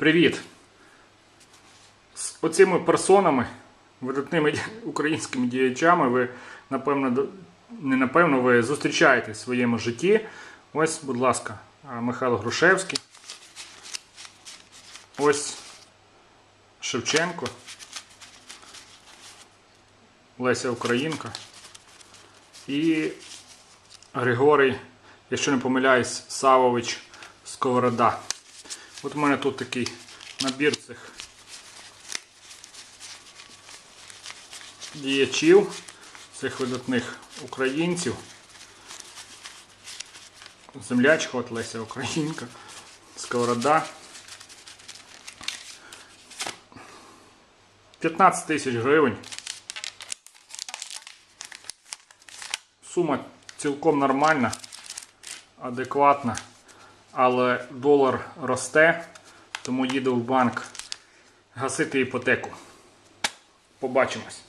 Привіт! З оцими персонами, видатними українськими діячами, ви, напевно, не напевно, ви зустрічаєтесь в своєму житті. Ось, будь ласка, Михайло Грушевський. Ось Шевченко. Леся Українка. І Григорій, якщо не помиляюсь, Савович Сковорода. От у мене тут такий набір цих діячів, цих видатних українців. Землячка, от Леся Українка, Сковорода. 15 тисяч гривень. Сума цілком нормальна, адекватна, але долар росте, тому їду в банк гасити іпотеку. Побачимось.